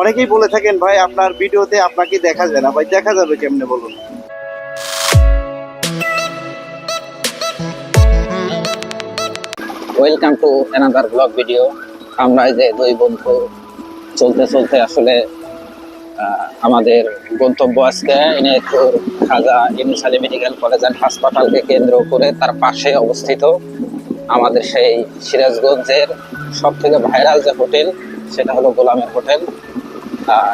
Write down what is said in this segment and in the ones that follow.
অনেকেই বলে থাকেন, ভাই, আপনার ভিডিওতে আপনাকে দেখা যায় না। ভাই, দেখা যাবে কেমনে বলুন? Welcome to another blog video আমরা যে দুই বন্ধু চলতে চলতে আসলে আমাদের গন্তব্য আজকে Enayetpur Khaja Yunus Ali medical college and হাসপাতালকে কেন্দ্র করে তার পাশে অবস্থিত আমাদের সেই সিরাজগঞ্জের সব থেকে ভাইরাল যে হোটেল, সেটা হলো গোলামের হোটেল।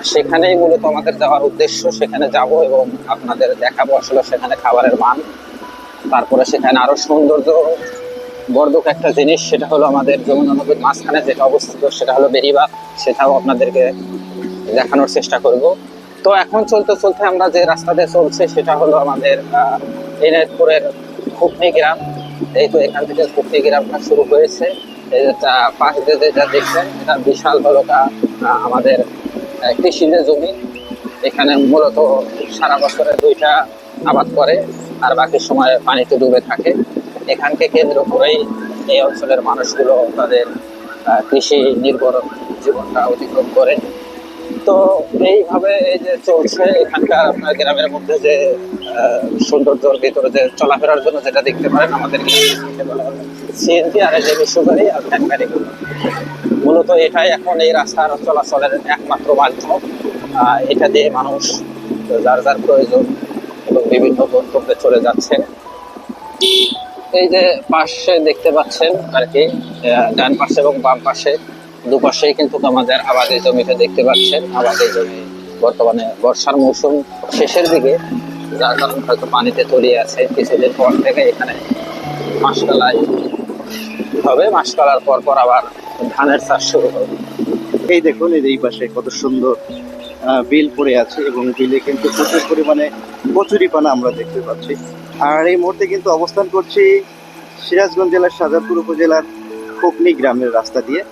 সেখানেই মূলত আমাদের যাওয়ার উদ্দেশ্য, সেখানে যাব এবং আপনাদের দেখাবো আসলে সেখানে খাবারের মান। তারপরে সেখানে আরও সৌন্দর্য বর্ধক একটা জিনিস, সেটা হলো আমাদের যমুনা নদীর মাঝখানে যেটা অবস্থিত, সেটা হলো বেরিবাগ সেটাও আপনাদেরকে দেখানোর চেষ্টা করব। তো এখন চলতে চলতে আমরা যে রাস্তা দিয়ে চলছে, সেটা হলো আমাদের এনায়তপুরের খুপনি গ্রাম। এই তো এখান থেকে খুপনি গ্রামটা শুরু হয়েছে। এই যেটা পাশ দিয়ে যেটা দেখছেন, এটা বিশাল কা- আমাদের কৃষিজ জমি। এখানে মূলত সারা বছরে দুইটা আবাদ করে, আর বাকি সময় পানিতে ডুবে থাকে। এখানকে কেন্দ্র করেই এই অঞ্চলের মানুষগুলো তাদের কৃষি নির্ভর জীবনটা অতিক্রম করে। তো এইভাবে এই যে চলছে, এখানকার আপনার গ্রামের মধ্যে যে সৌন্দর্যের ভিতরে যে চলাফেরার জন্য যেটা দেখতে পারেন আমাদের সিএনজি আর যে বিশ্ব গাড়ি আর গাড়িগুলো মূলত এটাই এখন এই রাস্তার চলাচলের একমাত্র মাধ্যম। এটা দিয়ে মানুষ যার যার প্রয়োজন এবং বিভিন্ন গন্তব্যে চলে যাচ্ছে। এই যে পাশে দেখতে পাচ্ছেন আর কি ডান পাশে এবং বাম পাশে, দুপাশেই কিন্তু আমাদের আবাদি জমিটা দেখতে পাচ্ছেন। আবাদি জমি বর্তমানে বর্ষার মৌসুম শেষের দিকে, যার কারণ হয়তো পানিতে তলিয়ে আছে। কিছুদিন পর থেকে এখানে মাসকালাই হবে। মাসকালার পর পর আবার ধানের চাষ এই দেখুন, এই এই পাশে কত সুন্দর বিল পড়ে আছে এবং বিলে কিন্তু প্রচুর পরিমাণে কচুরিপানা আমরা দেখতে পাচ্ছি। আর এই মুহূর্তে কিন্তু অবস্থান করছি সিরাজগঞ্জ জেলার সাজাদপুর উপজেলার খোকনি গ্রামের রাস্তা দিয়ে।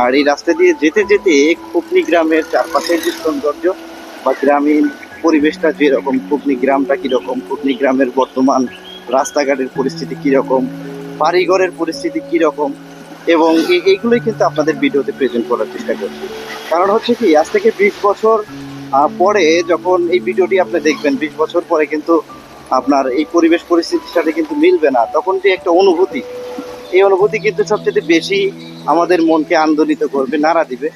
আর এই রাস্তা দিয়ে যেতে যেতে খোকনি গ্রামের চারপাশের যে সৌন্দর্য বা গ্রামীণ পরিবেশটা যেরকম খোকনি গ্রামটা কীরকম খোকনি গ্রামের বর্তমান রাস্তাঘাটের পরিস্থিতি কীরকম, বাড়িঘরের পরিস্থিতি কীরকম এবং এই- এইগুলোই কিন্তু আপনাদের ভিডিওতে প্রেজেন্ট করার চেষ্টা করছি। কারণ হচ্ছে কি, আজ থেকে বিশ বছর পরে যখন এই ভিডিওটি আপনি দেখবেন, বিশ বছর পরে কিন্তু আপনার এই পরিবেশ পরিস্থিতির সাথে কিন্তু মিলবে না, তখন যে একটা অনুভূতি। এই অনুভূতি কিন্তু সবচেয়ে বেশি আমাদের মনকে আন্দোলিত করবে, নাড়া দিবে।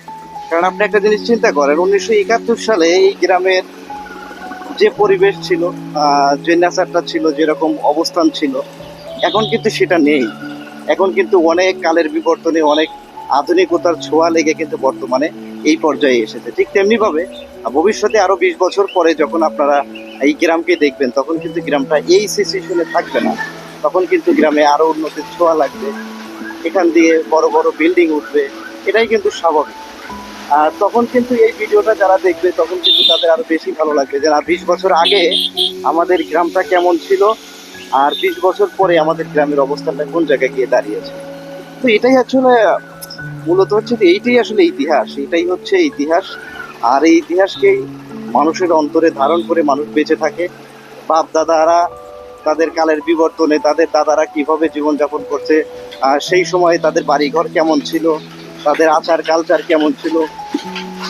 কারণ আপনি একটা জিনিস চিন্তা করেন, উনিশশো একাত্তর সালে এই গ্রামের যে পরিবেশ ছিল যে নেচারটা ছিল, যেরকম অবস্থান ছিল, এখন কিন্তু সেটা নেই। এখন কিন্তু অনেক কালের বিবর্তনে, অনেক আধুনিকতার ছোঁয়া লেগে কিন্তু বর্তমানে এই পর্যায়ে এসেছে। ঠিক তেমনিভাবে ভবিষ্যতে আরও বিশ বছর পরে যখন আপনারা এই গ্রামকে দেখবেন, তখন কিন্তু গ্রামটা এই সিচুয়েশনে থাকবে না। তখন কিন্তু গ্রামে আরও উন্নতির ছোঁয়া লাগবে। এখান দিয়ে বড় বড় বিল্ডিং উঠবে, এটাই কিন্তু স্বাভাবিক। আর তখন কিন্তু এই ভিডিওটা যারা দেখবে, তখন কিন্তু তাদের আরও বেশি ভালো লাগবে যে, না, বিশ বছর আগে আমাদের গ্রামটা কেমন ছিল আর বিশ বছর পরে আমাদের গ্রামের অবস্থানটা কোন জায়গায় গিয়ে দাঁড়িয়েছে? তো এটাই আসলে, মূলত হচ্ছে যে এইটাই আসলে ইতিহাস, এটাই হচ্ছে ইতিহাস। আর এই ইতিহাসকেই মানুষের অন্তরে ধারণ করে মানুষ বেঁচে থাকে। বাপ দাদারা তাদের কালের বিবর্তনে তাদের দাদারা কীভাবে জীবনযাপন করছে সেই সময় তাদের বাড়িঘর কেমন ছিল, তাদের আচার কালচার কেমন ছিল,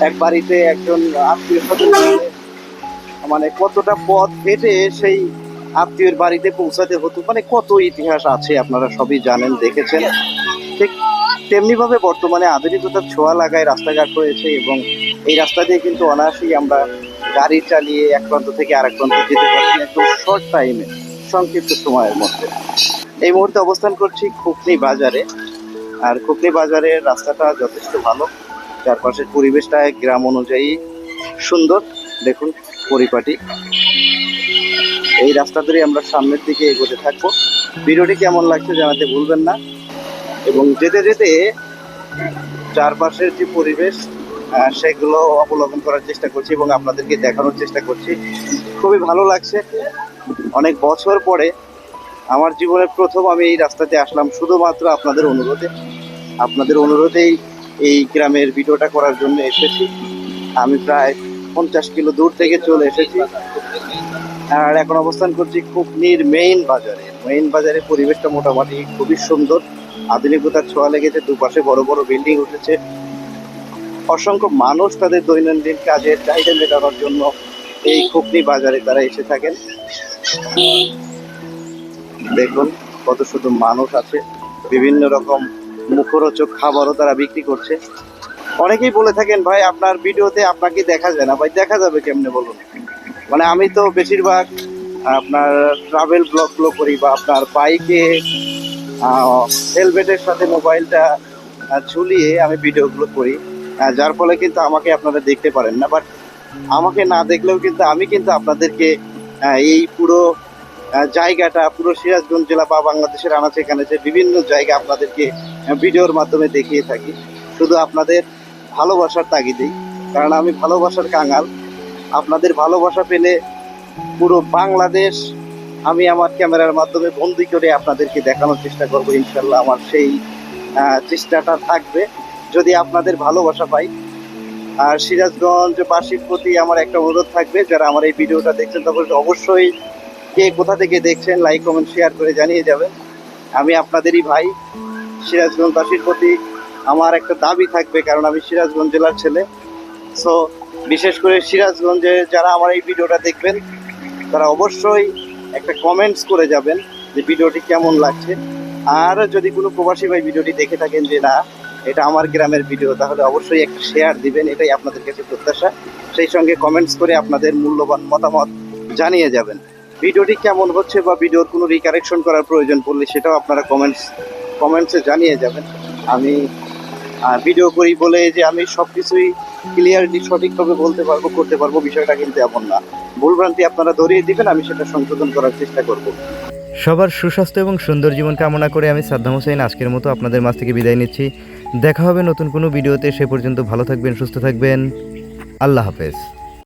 এক বাড়িতে একজন আত্মীয় মানে কতটা পথ হেঁটে সেই আত্মীয়ের বাড়িতে পৌঁছাতে হতো। মানে কত ইতিহাস আছে আপনারা সবই জানেন, দেখেছেন। ঠিক তেমনিভাবে বর্তমানে আধুনিকতার ছোঁয়া লাগায় রাস্তাঘাট হয়েছে এবং এই রাস্তা দিয়ে কিন্তু অনায়াসেই আমরা গাড়ি চালিয়ে এক প্রান্ত থেকে আরেক প্রান্ত যেতে পারছি একদম শর্ট টাইমে সংক্ষিপ্ত সময়ের মধ্যে। এই মুহূর্তে অবস্থান করছি খুকনি বাজারে। আর খুকনি বাজারের রাস্তাটা যথেষ্ট ভালো। চারপাশের পরিবেশটা গ্রাম অনুযায়ী সুন্দর। দেখুন, পরিপাটি। এই রাস্তা ধরে আমরা সামনের দিকে এগোতে থাকব। ভিডিওটি কেমন লাগছে জানাতে ভুলবেন না। এবং যেতে যেতে চারপাশের যে পরিবেশ সেগুলো অবলম্বন করার চেষ্টা করছি এবং আপনাদেরকে দেখানোর চেষ্টা করছি। খুবই ভালো লাগছে। অনেক বছর পরে আমার জীবনের প্রথম আমি এই রাস্তাতে আসলাম শুধুমাত্র আপনাদের অনুরোধে। আপনাদের অনুরোধেই এই গ্রামের ভিডিওটা করার জন্য এসেছি। আমি প্রায় পঞ্চাশ কিলো দূর থেকে চলে এসেছি। আর এখন অবস্থান করছি কুকনির মেইন বাজারে। মেইন বাজারে পরিবেশটা মোটামুটি খুবই সুন্দর। আধুনিকতার ছোঁয়া লেগেছে, দুপাশে বড় বড় বিল্ডিং উঠেছে। অসংখ্য মানুষ তাদের দৈনন্দিন কাজের চাহিদা মেটানোর জন্য এই খুপনি বাজারে তারা এসে থাকেন। দেখুন কত শুধু মানুষ আছে, বিভিন্ন রকম মুখরোচক খাবারও তারা বিক্রি করছে। অনেকেই বলে থাকেন, ভাই, আপনার ভিডিওতে আপনাকে দেখা যায় না। ভাই, দেখা যাবে কেমনে বলুন? মানে আমি তো বেশিরভাগ আপনার ট্রাভেল ব্লগগুলো করি বা আপনার বাইকে হেলমেটের সাথে মোবাইলটা ঝুলিয়ে আমি ভিডিওগুলো করি। যার ফলে কিন্তু আমাকে আপনারা দেখতে পারেন না। বাট আমাকে না দেখলেও কিন্তু আমি কিন্তু আপনাদেরকে এই পুরো জায়গাটা, পুরো সিরাজগঞ্জ জেলা বা বাংলাদেশের আনাচে যে বিভিন্ন জায়গা আপনাদেরকে ভিডিওর মাধ্যমে দেখিয়ে থাকি। শুধু আপনাদের ভালোবাসার তাগিদেই, কারণ আমি ভালোবাসার কাঙাল। আপনাদের ভালোবাসা পেলে পুরো বাংলাদেশ, আমি আমার ক্যামেরার মাধ্যমে বন্দি করে আপনাদেরকে দেখানোর চেষ্টা করব, ইনশাল্লাহ আমার সেই চেষ্টাটা থাকবে। যদি আপনাদের ভালোবাসা পাই, আর সিরাজগঞ্জবাসীর প্রতি আমার একটা অনুরোধ থাকবে, যারা আমার এই ভিডিওটা দেখছেন তখন অবশ্যই কে কোথা থেকে দেখছেন লাইক কমেন্ট শেয়ার করে জানিয়ে যাবেন। আমি আপনাদেরই ভাই, সিরাজগঞ্জ সিরাজগঞ্জবাসীর প্রতি আমার একটা দাবি থাকবে, কারণ আমি সিরাজগঞ্জ জেলার ছেলে। সো বিশেষ করে সিরাজগঞ্জে যারা আমার এই ভিডিওটা দেখবেন, তারা অবশ্যই একটা কমেন্টস করে যাবেন যে ভিডিওটি কেমন লাগছে। আর যদি কোনো প্রবাসী ভাই ভিডিওটি দেখে থাকেন যে না, এটা আমার গ্রামের ভিডিও, তাহলে অবশ্যই একটা শেয়ার দিবেন, এটাই আপনাদের কাছে প্রত্যাশা। সেই সঙ্গে কমেন্টস করে আপনাদের মূল্যবান মতামত জানিয়ে যাবেন। ভিডিওটি কেমন হচ্ছে বা ভিডিওর কোনো রিকারেকশন করার প্রয়োজন পড়লে সেটাও আপনারা কমেন্টস কমেন্টসে জানিয়ে যাবেন। আমি ভিডিও করি বলে যে আমি সব কিছুই ক্লিয়ারলি সঠিকভাবে বলতে পারব, করতে পারব, বিষয়টা কিন্তু এমন না। ভুলভ্রান্তি আপনারা ধরিয়ে দিবেন, আমি সেটা সংশোধন করার চেষ্টা করব। সবার সুস্বাস্থ্য এবং সুন্দর জীবন কামনা করে আমি সাদ্দাম হোসেন আজকের মতো আপনাদের মাছ থেকে বিদায় নিচ্ছি। দেখা হবে নতুন কোনো ভিডিওতে, সে পর্যন্ত ভালো থাকবেন, সুস্থ থাকবেন। আল্লাহ হাফেজ।